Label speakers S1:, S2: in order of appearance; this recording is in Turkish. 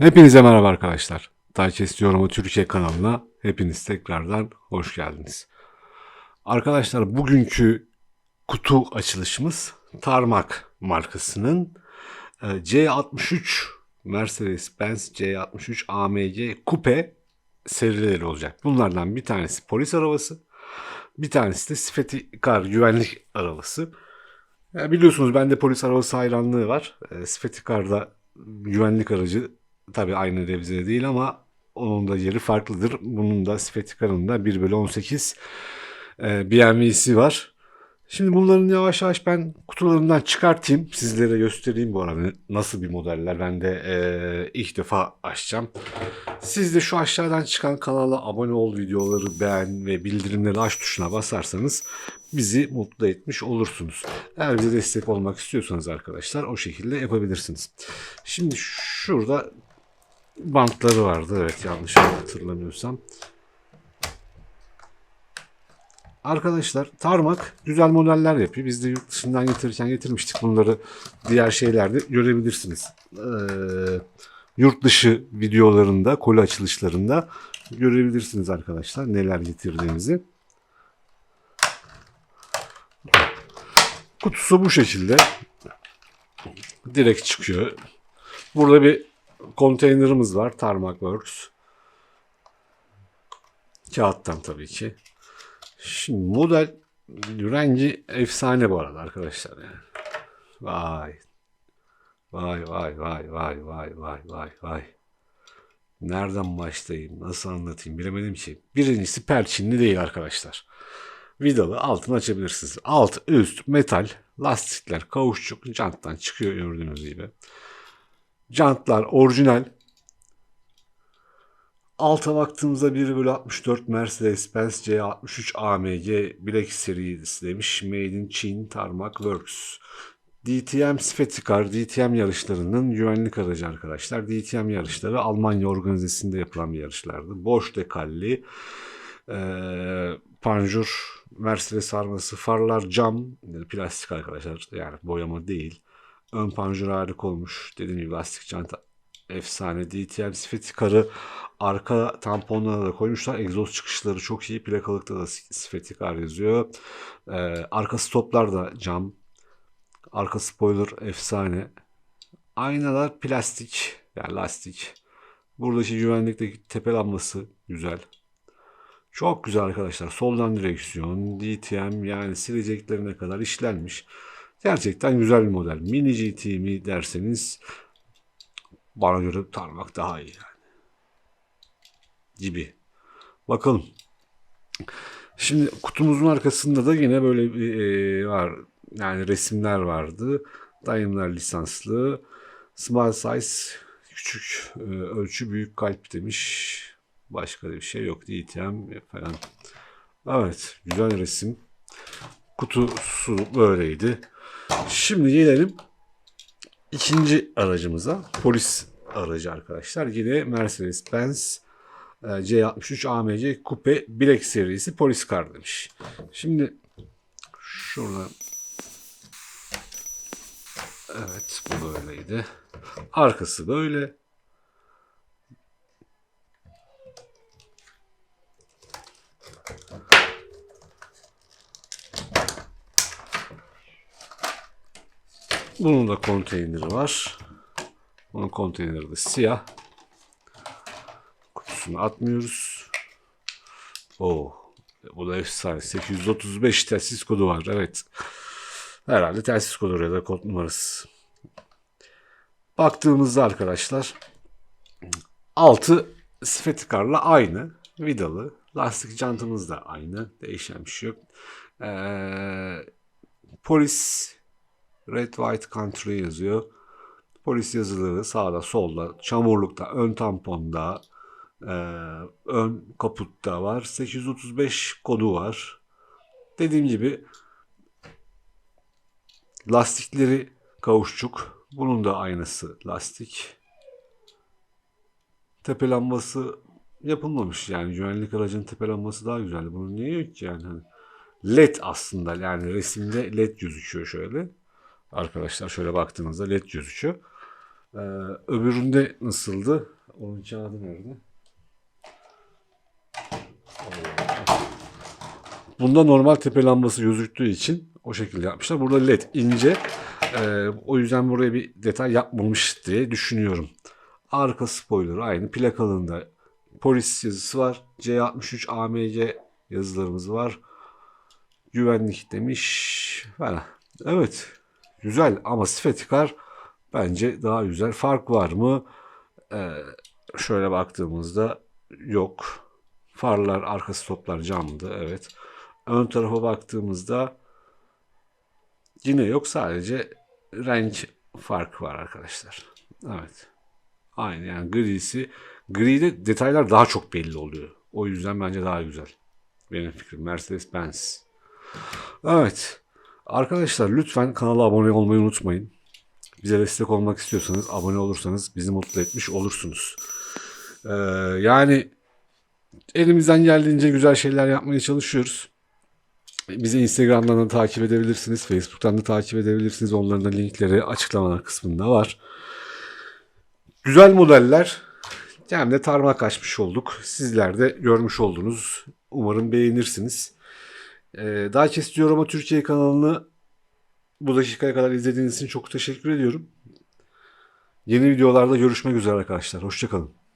S1: Hepinize merhaba arkadaşlar. Digest Yorumu Türkiye kanalına hepiniz tekrardan hoş geldiniz. Arkadaşlar bugünkü kutu açılışımız Tarmac markasının e, C63 Mercedes-Benz C63 AMG Coupe serileri olacak. Bunlardan bir tanesi polis arabası, bir tanesi de Sfetikar güvenlik arabası. Ya biliyorsunuz bende polis arabası hayranlığı var. E, Sfetikar'da güvenlik aracı tabii aynı revizede değil ama onun da yeri farklıdır. Bunun da Sfetikar'ın da 1 bölü 18 e, BMW'si var. Şimdi bunların yavaş yavaş ben kutularından çıkartayım. Sizlere göstereyim bu arada nasıl bir modeller. Ben de e, ilk defa açacağım. Siz de şu aşağıdan çıkan kanala abone ol, videoları beğen ve bildirimleri aç tuşuna basarsanız bizi mutlu etmiş olursunuz. Eğer bize destek olmak istiyorsanız arkadaşlar o şekilde yapabilirsiniz. Şimdi şurada bantları vardı evet yanlış hatırlamıyorsam. Arkadaşlar Tarmak güzel modeller yapıyor. Biz de yurt dışından getirirken getirmiştik bunları diğer şeylerde görebilirsiniz. Ee, yurt dışı videolarında, koli açılışlarında görebilirsiniz arkadaşlar neler getirdiğimizi. Kutusu bu şekilde. Direkt çıkıyor. Burada bir konteynerimiz var. Tarmac Works. Kağıttan tabii ki. Şimdi model rengi efsane bu arada arkadaşlar yani. Vay. Vay vay vay vay vay vay vay vay. Nereden başlayayım? Nasıl anlatayım? Bilemedim ki. Birincisi perçinli değil arkadaşlar. Vidalı altını açabilirsiniz. Alt, üst, metal, lastikler, kavuşçuk, janttan çıkıyor gördüğünüz gibi. Jantlar orijinal. Alta baktığımızda 1 bölü 64 Mercedes-Benz C63 AMG Black serisi demiş. Made in Çin Tarmac Works. DTM Sfetikar, DTM yarışlarının güvenlik aracı arkadaşlar. DTM yarışları Almanya organizasında yapılan bir yarışlardı. Boş dekalli, e, panjur, Mercedes arması, farlar cam, plastik arkadaşlar yani boyama değil. Ön panjur harika olmuş. Dediğim gibi lastik çanta efsane. DTM Sfetikar'ı arka tamponlara da koymuşlar. Egzoz çıkışları çok iyi. Plakalıkta da Sfetikar yazıyor. Ee, arka stoplar da cam. Arka spoiler efsane. Aynalar plastik. Yani lastik. Buradaki güvenlikteki tepe lambası güzel. Çok güzel arkadaşlar. Soldan direksiyon, DTM yani sileceklerine kadar işlenmiş. Gerçekten güzel bir model. Mini GT mi derseniz bana göre tarmak daha iyi yani. Gibi. Bakalım. Şimdi kutumuzun arkasında da yine böyle bir e, var. Yani resimler vardı. Daimler lisanslı. Small size küçük e, ölçü büyük kalp demiş. Başka da bir şey yok. DTM falan. Evet. Güzel resim. Kutusu böyleydi. Şimdi gelelim ikinci aracımıza. Polis aracı arkadaşlar. Yine Mercedes-Benz e, C63 AMC Coupe Black serisi polis kar demiş. Şimdi şurada Evet bu böyleydi. Arkası böyle. Bunun da konteyneri var. Bunun konteyneri de siyah. Kutusunu atmıyoruz. Oo, bu da efsane. 835 telsiz kodu var. Evet. Herhalde telsiz kodu ya da kod numarası. Baktığımızda arkadaşlar altı Sfetikar'la aynı. Vidalı. Lastik jantımız da aynı. Değişen bir şey yok. Ee, polis Red White Country yazıyor. Polis yazıları sağda solda çamurlukta ön tamponda e, ön kaputta var. 835 kodu var. Dediğim gibi lastikleri kavuşçuk. Bunun da aynısı lastik. Tepe yapılmamış yani güvenlik aracının tepe daha güzel. Bunun niye yok ki yani? Hani LED aslında yani resimde LED gözüküyor şöyle. Arkadaşlar şöyle baktığınızda led gözüküyor. Ee, öbüründe nasıldı? Onun kağıdı nerede? Bunda normal tepe lambası gözüktüğü için o şekilde yapmışlar. Burada led ince. Ee, o yüzden buraya bir detay yapmamış diye düşünüyorum. Arka spoiler aynı. Plakalığında polis yazısı var. C63 AMC yazılarımız var. Güvenlik demiş falan. Evet. Güzel ama Sfetikar bence daha güzel. Fark var mı? Ee, şöyle baktığımızda yok. Farlar, arka stoplar camdı. Evet. Ön tarafa baktığımızda yine yok. Sadece renk farkı var arkadaşlar. Evet. Aynı yani grisi. Gri'de detaylar daha çok belli oluyor. O yüzden bence daha güzel. Benim fikrim Mercedes-Benz. Evet. Arkadaşlar lütfen kanala abone olmayı unutmayın. Bize destek olmak istiyorsanız abone olursanız bizi mutlu etmiş olursunuz. Ee, yani elimizden geldiğince güzel şeyler yapmaya çalışıyoruz. Bizi Instagram'dan da takip edebilirsiniz. Facebook'tan da takip edebilirsiniz. Onların da linkleri açıklamalar kısmında var. Güzel modeller. Hem de tarmak açmış olduk. Sizler de görmüş oldunuz. Umarım beğenirsiniz. Ee, daha kesiyorum ama Türkiye kanalını bu dakikaya kadar izlediğiniz için çok teşekkür ediyorum. Yeni videolarda görüşmek üzere arkadaşlar. Hoşçakalın.